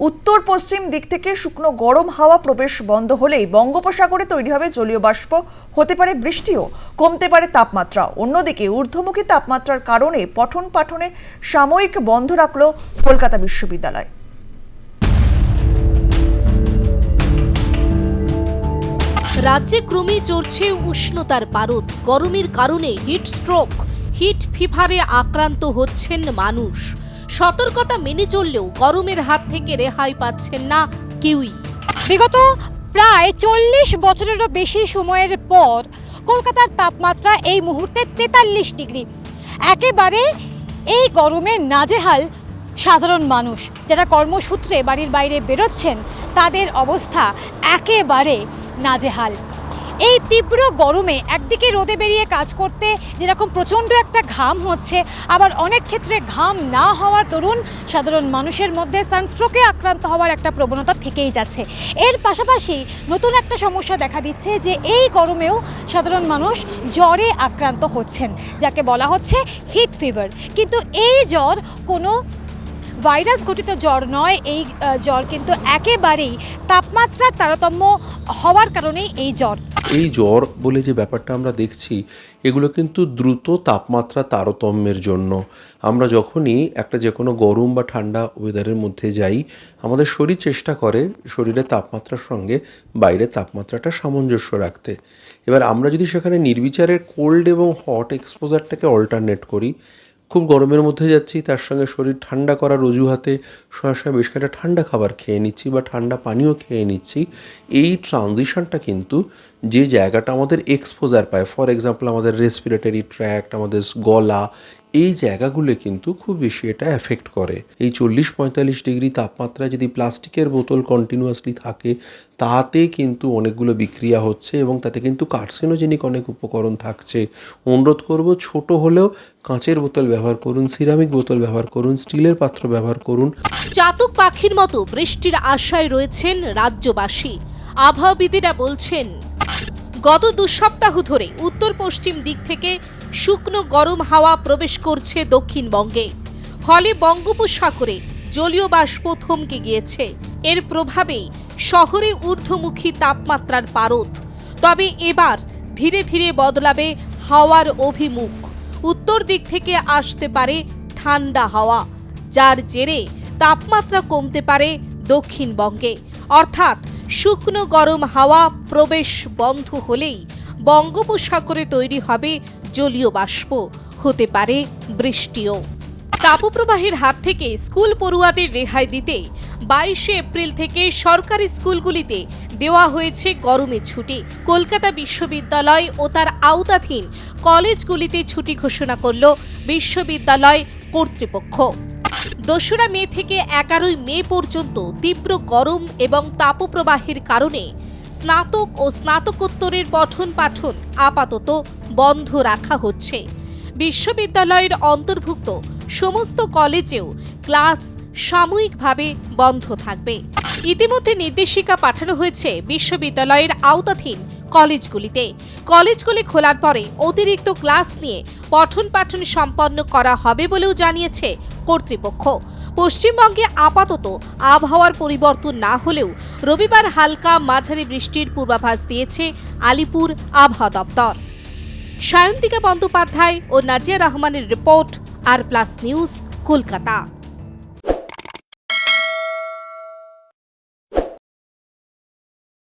উত্তর পশ্চিম দিক থেকে শুকনো গরম হাওয়া প্রবেশ বন্ধ হলেই বঙ্গোপসাগরে তৈরি হবে জলীয় বাষ্প। হতে পারে বৃষ্টিও, কমতে পারে তাপমাত্রা। অন্যদিকে ঊর্ধ্বমুখী তাপমাত্রার কারণে পঠন পাঠনে সাময়িক বন্ধ রাখল কলকাতা বিশ্ববিদ্যালয়। রাজ্যে ক্রমেই চড়ছে উষ্ণতার পারদ। গরমের কারণে হিট স্ট্রোক, হিট ফিভারে আক্রান্ত হচ্ছেন মানুষ। সতর্কতা মেনে চললেও গরমের হাত থেকে রেহাই পাচ্ছেন না কেউই। বিগত প্রায় চল্লিশ বছরেরও বেশি সময়ের পর কলকাতার তাপমাত্রা এই মুহূর্তে তেতাল্লিশ ডিগ্রি। একেবারে এই গরমে নাজেহাল সাধারণ মানুষ। যারা কর্মসূত্রে বাড়ির বাইরে বেরোচ্ছেন, তাদের অবস্থা একেবারে নাজেহাল। এই তীব্র গরমে একদিকে রোদে বেরিয়ে কাজ করতে যেরকম প্রচণ্ড একটা ঘাম হচ্ছে, আবার অনেক ক্ষেত্রে ঘাম না হওয়ার দরুন সাধারণ মানুষের মধ্যে সানস্ট্রোকে আক্রান্ত হওয়ার একটা প্রবণতা থেকেই যাচ্ছে। এর পাশাপাশি নতুন একটা সমস্যা দেখা দিচ্ছে যে এই গরমেও সাধারণ মানুষ জ্বরে আক্রান্ত হচ্ছেন, যাকে বলা হচ্ছে হিট ফিভার কিন্তু এই জ্বর কোনো ভাইরাস ঘটিত জ্বর নয়, এই জ্বর কিন্তু একেবারেই তাপমাত্রার তারতম্য হওয়ার কারণেই এই জ্বর। এই জ্বর বলে যে ব্যাপারটা আমরা দেখছি, এগুলো কিন্তু দ্রুত তাপমাত্রা তারতম্যের জন্য। আমরা যখনই একটা যে কোনো গরম বা ঠান্ডা ওয়েদারের মধ্যে যাই, আমাদের শরীর চেষ্টা করে শরীরের তাপমাত্রার সঙ্গে বাইরের তাপমাত্রাটা সামঞ্জস্য রাখতে। এবার আমরা যদি সেখানে নির্বিচারে কোল্ড এবং হট এক্সপোজারটাকে অল্টারনেট করি খুব গরমের মধ্যে যাচ্ছি, তার সঙ্গে শরীর ঠান্ডা করার অজুহাতে সময় সময় বেশ কয়েকটা ঠান্ডা খাবার খেয়ে নিচ্ছি বা ঠান্ডা পানীয় খেয়ে নিচ্ছি। এই ট্রানজিশনটা কিন্তু যে জায়গাটা আমাদের এক্সপোজার পায় ফর এক্সাম্পল আমাদের রেসপিরেটরি ট্র্যাক্ট আমাদের গলা এই জায়গাগুলো কিন্তু খুব বেশি এটা এফেক্ট করে। এই চল্লিশ পঁয়তাল্লিশ ডিগ্রি তাপমাত্রায় যদি প্লাস্টিকের বোতল কন্টিনিউয়াসলি থাকে, তাতে কিন্তু অনেকগুলো বিক্রিয়া হচ্ছে এবং তাতে কিন্তু কার্সিনোজেনিক অনেক উপকরণ থাকছে। অনুরোধ করব, ছোট হলেও কাঁচের বোতল ব্যবহার করুন সিরামিক বোতল ব্যবহার করুন, স্টিলের পাত্র ব্যবহার করুন। চাতক পাখির মতো বৃষ্টির আশায় রয়েছেন রাজ্যবাসী। আবহাওয়াবিদেরা বলছেন গত দু সপ্তাহ ধরে উত্তর পশ্চিম দিক থেকে শুকনো গরম হাওয়া প্রবেশ করছে দক্ষিণবঙ্গে। ফলে বঙ্গোপসাগরে জলীয় বাষ্প থমকে গিয়েছে। এর প্রভাবেই শহরে ঊর্ধ্বমুখী তাপমাত্রার পারদ। তবে এবার ধীরে ধীরে বদলাবে হাওয়ার অভিমুখ। উত্তর দিক থেকে আসতে পারে ঠান্ডা হাওয়া, যার জেরে তাপমাত্রা কমতে পারে দক্ষিণবঙ্গে। অর্থাৎ শুকনো গরম হাওয়া প্রবেশ বন্ধ হলেই বঙ্গোপসাগরে তৈরি হবে জলীয় বাষ্প। হতে পারে বৃষ্টিও। তাপপ্রবাহের হাত থেকে স্কুল পড়ুয়াদের রেহাই দিতে বাইশে এপ্রিল থেকে সরকারি স্কুলগুলিতে দেওয়া হয়েছে গরমে ছুটি। কলকাতা বিশ্ববিদ্যালয় ও তার আওতাধীন কলেজগুলিতে ছুটি ঘোষণা করল বিশ্ববিদ্যালয় কর্তৃপক্ষ। দোসরা মে থেকে এগারোই মে পর্যন্ত তীব্র গরম এবং তাপপ্রবাহের কারণে স্নাতক ও স্নাতকোত্তরের পঠন পাঠন আপাতত বন্ধ রাখা হচ্ছে। বিশ্ববিদ্যালয়ের অন্তর্ভুক্ত সমস্ত কলেজেও ক্লাস সাময়িকভাবে বন্ধ থাকবে। ইতিমধ্যে নির্দেশিকা পাঠানো হয়েছে বিশ্ববিদ্যালয়ের আওতাধীন কলেজগুলিতে। কলেজগুলি খোলার পরে অতিরিক্ত ক্লাস নিয়ে পঠন পাঠন সম্পন্ন করা হবে বলেও জানিয়েছে কর্তৃপক্ষ। পশ্চিমবঙ্গে আপাতত আবহাওয়ার পরিবর্তন না হলেও রবিবার হালকা মাঝারি বৃষ্টির পূর্বাভাস দিয়েছে আলিপুর আবহাওয়া দপ্তর। সায়ন্তিকা বন্দ্যোপাধ্যায় ও নাজিয়া রহমানের report, R plus news, Kolkata.